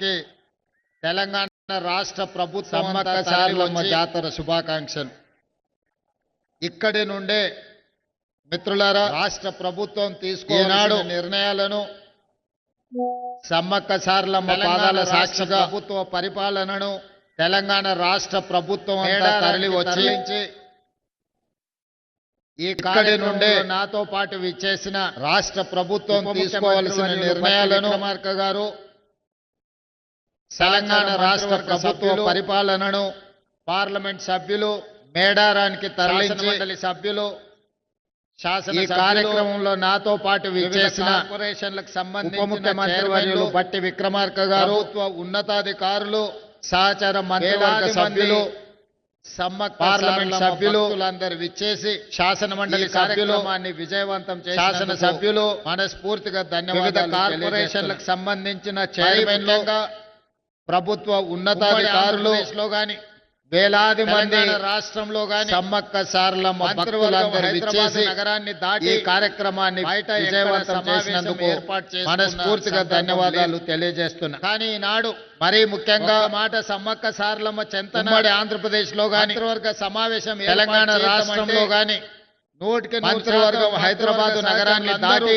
అందరికీ తెలంగాణ రాష్ట్ర ప్రభుత్వం సారలమ్మ జాతర శుభాకాంక్షలు. ఇక్కడి నుండే మిత్రులారా రాష్ట్ర ప్రభుత్వం ఈనాడు తీసుకోనాడు నిర్ణయాలను సమ్మక్క సారలమ్మ తెలంగాణ పాదాల రాష్ట్ర సాక్షిగా ప్రభుత్వ పరిపాలనను తెలంగాణ రాష్ట్ర ప్రభుత్వం తరలి వచ్చి ఈ ఇక్కడి నుండే నాతో పాటు విచ్చేసిన రాష్ట్ర ప్రభుత్వం తీసుకోవాల్సిన నిర్ణయాలను విక్రమార్క గారు తెలంగాణ రాష్ట్ర ప్రభుత్వ పరిపాలనను పార్లమెంట్ సభ్యులు మేడారానికి తరలించి శాసనమండలి సభ్యులు శాసన కార్యక్రమంలో నాతో పాటు విచ్చేసిన కార్పొరేషన్లకు ఉప సంబంధించిన ముఖ్యమంత్రి వర్యులు బట్టి విక్రమార్క గారు ప్రభుత్వ ఉన్నతాధికారులు సహచార మంత్రివర్గ సభ్యులు పార్లమెంట్ సభ్యులు, భక్తులందరూ విచ్చేసి శాసన మండలి కార్యక్రమాన్ని విజయవంతం శాసన సభ్యులు మనస్ఫూర్తిగా ధన్యవాదాలు కార్పొరేషన్లకు సంబంధించిన చైర్మన్లుగా ప్రభుత్వ ఉన్నతాధికారులు వేలాది మంది రాష్ట్రంలో గాని సమ్మక్క సారలమ్మ భక్తులందరూ నగరాన్ని ఈ దాటి కార్యక్రమాన్ని బయట విజయవంతం చేసినందుకు మనస్ఫూర్తిగా ధన్యవాదాలు. తెలియజేస్తున్నా కానీ ఈనాడు మరీ ముఖ్యంగా మాట సమ్మక్క సారలమ్మ చెంతన ఉమ్మడి ఆంధ్రప్రదేశ్లో గాని మంత్రివర్గ సమావేశం తెలంగాణ రాష్ట్రంలో గాని నూటికి మంత్రివర్గం హైదరాబాద్ నగరాన్ని దాటి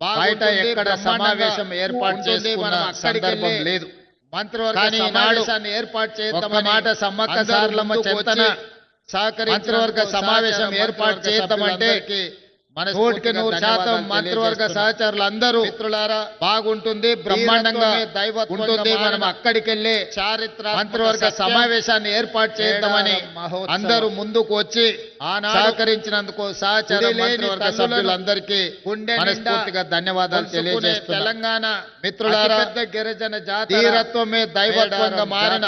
బయట ఎక్కడ సమావేశం ఏర్పాటు చేసుకున్న సందర్భం లేదు మంత్రివర్గ ఏర్పాటు మాట సమ్మక్క సారలమ్మ సమావేశం ఏర్పాటు చేద్దామంటే నూటికి నూరు శాతం మంత్రివర్గ. సహచరులు అందరూ మిత్రులారా బాగుంటుంది బ్రహ్మాండంగా దైవత్వంగా ఉంటుంది మనం అక్కడికి వెళ్ళి చారిత్రాత్మక మంత్రివర్గ సమావేశాన్ని ఏర్పాటు చేద్దామని. అందరూ ముందుకు వచ్చి సహకరించినందుకు సహచర మంత్రివర్గ సభ్యులందరికీ గుండె మనస్ఫూర్తిగా ధన్యవాదాలు తెలియజేస్తున్నా తెలంగాణ మిత్రులారా, గిరిజన జాతర ధీరత్వమే దైవత్వంగా మారిన.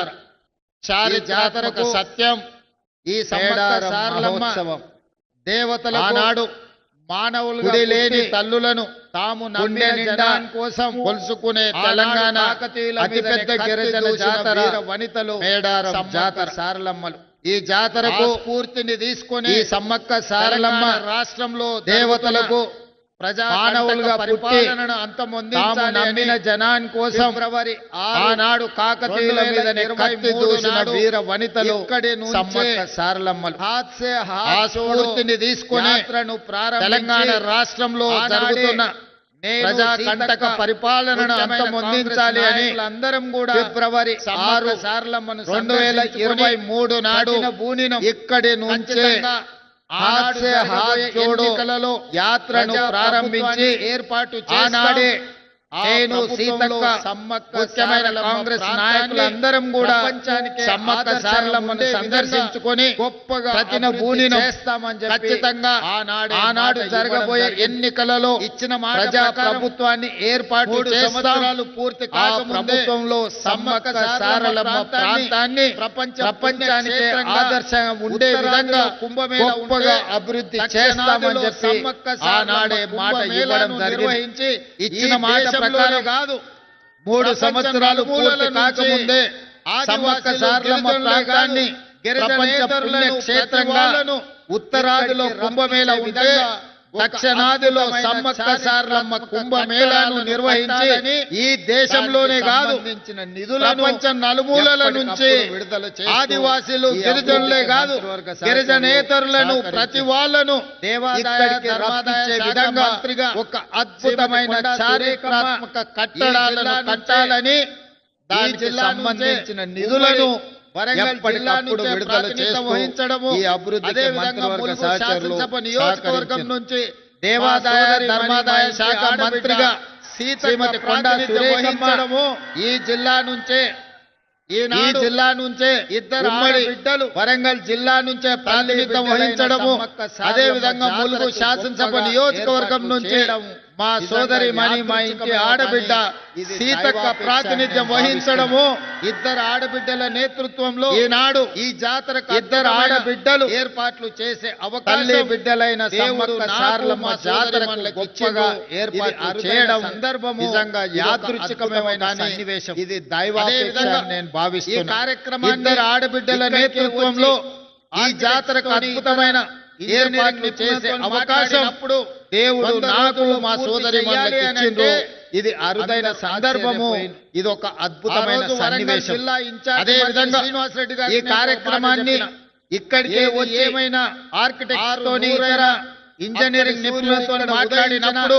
చారిత్రాత్మక జాతరకు సత్యం ఈ మహోత్సవం దేవతల ఆనాడు మానవులుగా గుడి లేని తల్లులను తాము నమ్మిన నిండా జనాన్ని కోసం కొలుసుకునే తెలంగాణ అతిపెద్ద గిరిజన జాతర వనితలు మేడారం జాతర సారలమ్మలు. ఈ జాతరకు ఆ స్ఫూర్తిని తీసుకొని సమ్మక్క సారలమ్మ రాష్ట్రంలో దేవతలకు మానవులుగా పుట్టి తాము నమ్మిన జనాన్ కోసం ఆనాడు కాకతీయుల ఇరవై కత్తి దూసిన వీర వనితలు ఇక్కడి నుంచే సమ్మక్క సారలమ్మలు. ఆ స్ఫూర్తిని తీసుకొని తెలంగాణ రాష్ట్రంలో జరుగుతున్న నేను ప్రజా కంటక పరిపాలనను అంతమొందించాలి అని నాయకులందరం కూడా ఫిబ్రవరి ఆరు సారలమ్మను రెండు వేల ఇరవై మూడు నాడు బూనినం ఇక్కడి నుంచే ఆనాడు జరగబోయే జోడో యాత్రను ప్రారంభించి ఏర్పాటు ఆనాడే నేను సీతక్క ముఖ్యమైన కాంగ్రెస్ నాయకులందరం కూడా సమ్మక్క సారలమ్మను సందర్శించుకొని గొప్పగా ప్రతిన చేస్తామని ఖచ్చితంగా ఆనాడే ఆనాడు జరగబోయే. ఎన్నికలలో ఇచ్చిన ప్రజా ప్రభుత్వాన్ని ఏర్పాటు మూడు చేస్తాం సంవత్సరాలు పూర్తి ప్రభుత్వంలో సమ్మక్క సారలమ్మ ప్రాంతాన్ని ప్రపంచ ప్రపంచానికే ఆదర్శంగా ఉండే విధంగా కుంభమేళ గొప్పగా అభివృద్ధి చేస్తామని చెప్పి ఆనాడే మాట ఇవ్వడం నిర్వహించి ఇచ్చిన మాట ప్రకారం కాదు. మూడు సంవత్సరాలు పూర్తి కాకముందే సమ్మక్క సారలమ్మ ప్రాంతాన్ని ప్రపంచ పుణ్యక్షేత్రంగా ఉత్తరాదిలో కుంభమేళ ఉంటే దక్షిణాదిలో సమ్మక్క సారలమ్మ కుంభమేళాను నిర్వహించి ఈ దేశంలోనే కాదు నిధులను ప్రపంచ నలుమూలల నుంచి విడుదల ఆదివాసీలు గిరిజనులే కాదు గిరిజనేతరులను. ప్రతి వాళ్ళను దేవాదాయ ఇక్కడికి ధర్మాదాయ రప్పించే శాఖ విధంగా మంత్రిగా ఒక అద్భుతమైన చారిత్రాత్మక కట్టడాలను కట్టాలని దానికి సంబంధించిన నిధులను వరంగల్ జిల్లా నుంచే ప్రాతినిధ్యం వహించడము ములుగు శాసనసభ నియోజకవర్గం. నుంచి దేవాదాయ ధర్మాదాయ శాఖ మంత్రిగా శ్రీమతి కొండా వహించడము ఈ జిల్లా నుంచే ఈ జిల్లా నుంచే ఇద్దరు ఆడబిడ్డలు వరంగల్ జిల్లా నుంచే ప్రాతినిధ్యం వహించడము అదే విధంగా ములుగు శాసనసభ నియోజకవర్గం నుంచి. మా సోదరి మణి మా ఇంటి ఆడబిడ్డ సీతక్క ప్రాతినిధ్యం వహించడము. ఇద్దరు ఆడబిడ్డల నేతృత్వంలో ఈనాడు ఈ జాతరకు ఇద్దరు ఆడబిడ్డలు ఏర్పాట్లు చేసే అవకాశం బిడ్డలైన సారలమ్మ గొప్పగా. ఏర్పాటు అరుదైన చేయడం సందర్భము. నిజంగా యాదృచ్ఛికమైన సన్నివేశం. ఇది నేను భావిస్తున్నాను. కార్యక్రమాన్ని ఇద్దరు ఆడబిడ్డల నేతృత్వంలో ఈ జాతరకు అద్భుతమైన ఏర్పాట్లు చేసే అవకాశం అప్పుడు దేవుడు నాకు మా సోదరి ఇచ్చిండ్రు ఇది అరుదైన సందర్భము. ఇది ఒక అద్భుతమైన సన్నివేశం జిల్లా ఇన్ఛార్జ్ అదే విధంగా శ్రీనివాసరెడ్డి గారికి ఈ కార్యక్రమాన్ని. ఇక్కడికే ఏమైనా ఆర్కిటెక్ట్ ఆరు తోని ఇంజనీరింగ్ నిపుణులతో మాట్లాడినప్పుడు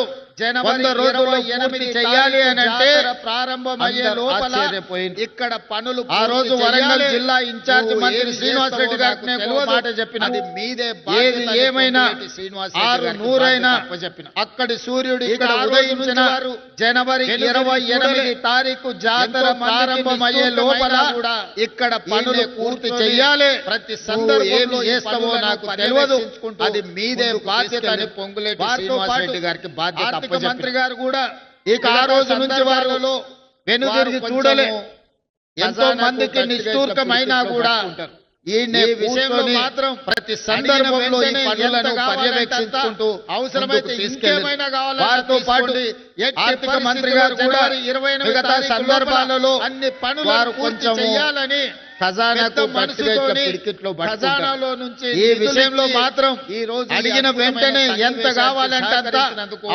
వంద రోజుల్లో పూర్తి చేయాలి అని అంటే ప్రారంభమయ్యే లోపల. ఇక్కడ పనులు ఆ రోజు వరంగల్. జిల్లా ఇన్ఛార్జ్ మంత్రి శ్రీనివాస్ రెడ్డి గారికి. మాట చెప్పిన. మీదే ఏది ఏమైనా ఆరు నూరైనా అప్పచెప్పిన. అక్కడి సూర్యుడు ఇక ఇక్కడ ఉదయించిన జనవరి ఇరవై ఎనిమిది. తారీఖు జాతర ప్రారంభమయ్యే లోపల కూడా ఇక్కడ పనులు పూర్తి చెయ్యాలి ప్రతి సందర్భంలో చేస్తావో పనులను నాకు తెలియదు అది మీదే బాధ్యత అని పొంగులేటి వారితో శ్రీనివాస్ రెడ్డి గారికి బాధ్యత ఆర్థిక మంత్రి. గారు కూడా ఇక ఆ రోజు నుంచి వారు సందర్భాలలో వెనుదిరిగి చూడలే. ఎంతో మందికి ఇట్లా కూడా ఈ విషయంలో మాత్రం ప్రతి సందర్భంలో ఈ పనులను పర్యవేక్షించుకుంటూ అవసరమైతే ఇంకేమైనా కావాలన్నా వారితో పాటు ఆర్థిక మంత్రి గారు కూడా ఇరవై మిగతా సందర్భాలలో అన్ని వారు పూర్తి కొంచెము చేయాలని ఖజానాకు. ఖజానాలో నుంచి ఈ విషయంలో మాత్రం ఈ రోజు అడిగిన వెంటనే ఎంత కావాలంటే అంత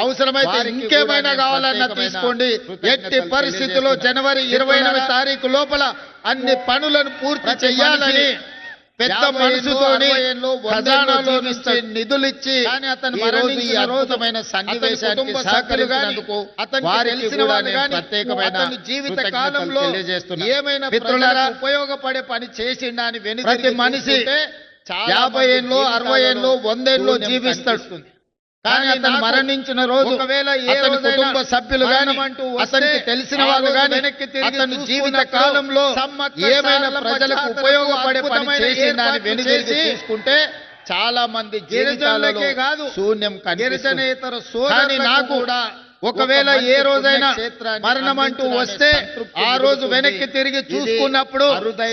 అవసరమైతే ఇంకేమైనా నేను కావాలన్నా తీసుకోండి ఎట్టి పరిస్థితుల్లో. జనవరి ఇరవై ఎనిమిది తారీఖు లోపల అన్ని పనులను పూర్తి మనిషి పెద్ద మనసుతోని జీవిస్తాడు. నిధులిచ్చి అతను రోజు ఈ అద్భుతమైన సన్నివేశానికి సహకరించినందుకు వారికి కూడా నేను ప్రత్యేకమైన జీవిత కాలంలో. ఏమైనా మిత్రులారా, ఉపయోగపడే పని చేసిండా అని ప్రతి మనిషి యాభై ఏళ్ళు అరవై ఏళ్ళు వందేళ్ళు జీవిస్తాడు. కానీ అతను మరణించిన రోజు ఒకవేళ అతని కుటుంబ సభ్యులు గాని అతనికి తెలిసిన వాళ్ళు గాని వెనక్కి తిరిగి అతని జీవిత కాలంలో ఏమైనా ప్రజలకు ఉపయోగపడే పని అద్భుతమైన చేసిందని ఏర్పాట్లు వెనుదిరిగి చేసి చూసుకుంటే చాలా మంది జీవితాలలో కాదు, శూన్యం కనిపిస్తుంది గిరిజనేతర కానీ నాకు కూడా ఒకవేళ ఏ రోజైనా మరణం అంటూ వస్తే ఆ రోజు. వెనక్కి తిరిగి చూసుకున్నప్పుడు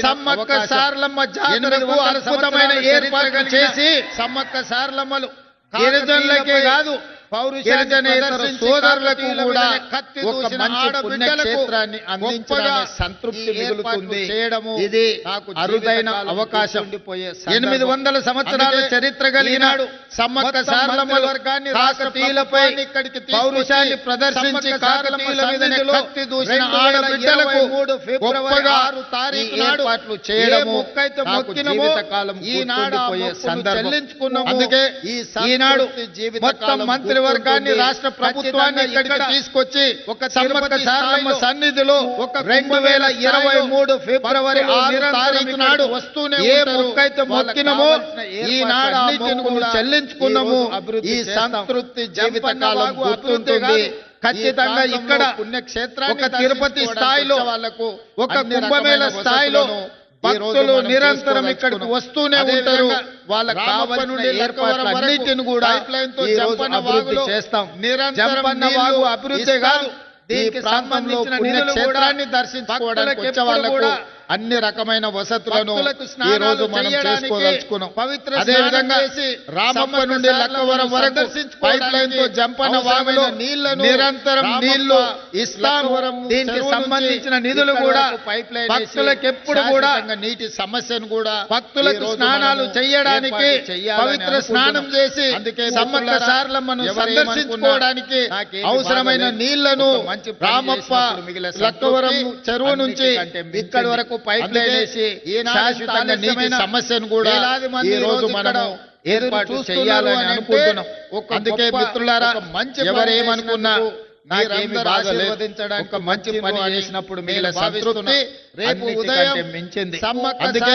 సమ్మక్క. సారలమ్మ జాతరకు అద్భుతమైన చరిత్ర చేసి సమ్మక్క సారలమ్మలు గిరిజనులకే కాదు. గిరిజనేతర సోదరులకు కూడా ఒక మంచి పుణ్యక్షేత్రాన్ని సంతృప్తి మిగులుతుంది చేయడము ఇది అరుదైన అవకాశం ఎనిమిది. వందల సంవత్సరాల చరిత్ర కలిగిన సమ్మక్క కాకతీయులపై ప్రభుత్వాన్ని ఇక్కడికి పౌరుషాన్ని ప్రదర్శించి కాకతీయుల మీదనే కత్తి దూసిన 2023 ఆడబిడ్డలకు గొప్పగా ఏర్పాట్లు చేయడము నాకు జీవితకాలం ఈనాడు సందర్భం. అందుకే ఈ ఈనాడు జీవితకాలం మొత్తం మంత్రివర్గాన్ని. రాష్ట్ర ప్రభుత్వాన్ని ఇక్కడికి ఇక్కడ తీసుకొచ్చి ఒక సమ్మక్క స్థాయిలో సన్నిధిలో ఒక రెండు వేల ఇరవై మూడు ఫిబ్రవరి ఆరు తారీఖు నాడు వస్తూనే ఏ. మొక్కైతే మొక్కినమో ఈనాడు చెల్లించుకున్నాము ఈ. సంతృప్తి జీవితకాలం వాగు గుర్తుంటుంది. ఖచ్చితంగా ఇక్కడ ప్రాంతంలో పుణ్యక్షేత్రాన్ని ఒక తిరుపతి స్థాయిలో వాళ్ళకు ఒక కుంభమేళ స్థాయిలో భక్తులు నిరంతరం. ఇక్కడికి వస్తూనే ఉంటారు వాళ్ళకి కావాల్సిన ఏర్పాట్లు అన్నిటిని కూడా ఈ రోజు అభివృద్ధి చేస్తాం నిరంతరం వాగు అభివృద్ధి. కాదు దీనికి సంబంధించిన దర్శించుకోవడానికి వచ్చే వాళ్ళకు అన్ని రకమైన వసతులను ఈ స్నానాలు రోజు మనం చేసుకోదలుచుకున్నాం పవిత్ర అదే విధంగా రామప్ప నుండి లక్కవరం వరకు పైప్ లైన్తో అవసరమైన వాగులో నీళ్ళను నిరంతరం నీళ్ళు లక్కవరం దీనికి సంబంధించిన నిధులు కూడా పైప్ లైన్ భక్తులకు ఎప్పుడు కూడా నీటి సమస్యను కూడా భక్తులకు స్నానాలు చేయడానికి పవిత్ర స్నానం. చేసి అందుకే సమ్మక్క సారలమ్మను సందర్శించుకోవడానికి అవసరమైన. నీళ్ళను రామప్ప లక్కవరం చెరువు నుంచి. ఇక్కడి వరకు పైప్ లైన్ అందుకే వేసి ఈనాడు శాశ్వతంగా నీటి ఆలస్యమైన సమస్యను కూడా ఈ రోజు మనము ఏర్పాటు ఎదురు చేయాలని అనుకుంటున్నాం అందుకే మిత్రులారా మంచి ఎవరేమనుకున్నా నాకేమి బాధ ఒక మంచి పని చేసినప్పుడు. సంతృప్తి రేపు ఉదయం మించింది అందుకే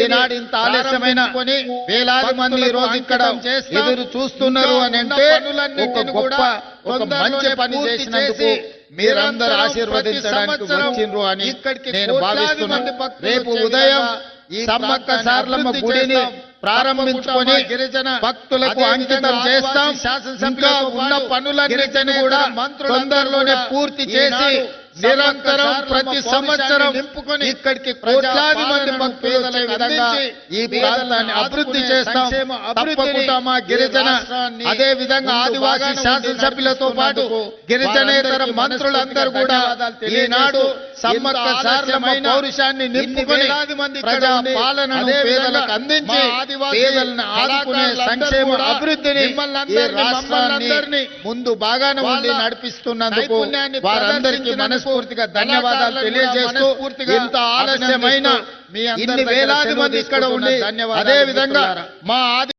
ఈనాడు ఇంత ఆలస్యమైన వేలాది మంది ఈ రోజు ఇక్కడ. ఎదురు చూస్తున్నారు అని అంటే ఒక గొప్ప కూడా ఒక మంచి పని చేసినందుకు చేసి మీరందరూ ఆశీర్వదించడానికి వచ్చిండ్రు అని ఇక్కడికి నేను భావిస్తున్నాను రేపు ఉదయం ఈ సమ్మక్క సారలమ్మ గుడిని. ప్రారంభించుకొని గిరిజన భక్తులకు అంకితం చేస్తాం శాసనసభ్యులతో ఉన్న పనులన్నిటిని గిరిజనేతర కూడా మంత్రులందరూ తొందరలోనే కూడా పూర్తి చేసి నిరంతరం ప్రతి సంవత్సరం నింపుకొని ఇక్కడికి కోట్లాది మంది భక్తులు విధంగా ఈ ప్రాంతాన్ని అభివృద్ధి చేస్తాం. తప్పకుండా మా గిరిజన అదే విధంగా ఆదివాసీ శాసనసభ్యులతో పాటు గిరిజనేతర మంత్రులందరూ కూడా ఈనాడు సమ్మక్క ఆలస్యమైన పౌరుషాన్ని నింపుకొని ప్రజా పాలనను విధంగా పేదలకు అందించి పేదలను ఆదుకునే సంక్షేమ అభివృద్ధిని రాష్ట్రాన్ని ముందు బాగానే ఉండి నడిపిస్తున్నందుకు వారందరికీ ప్రదర్శించినందుకు మనస్ఫూర్తిగా ధన్యవాదాలు తెలియజేస్తూ ఇంత ఆలస్యమైన మీ అందరి వేలాది మంది ఇక్కడ ఉండి అదే విధంగా. మా ఆది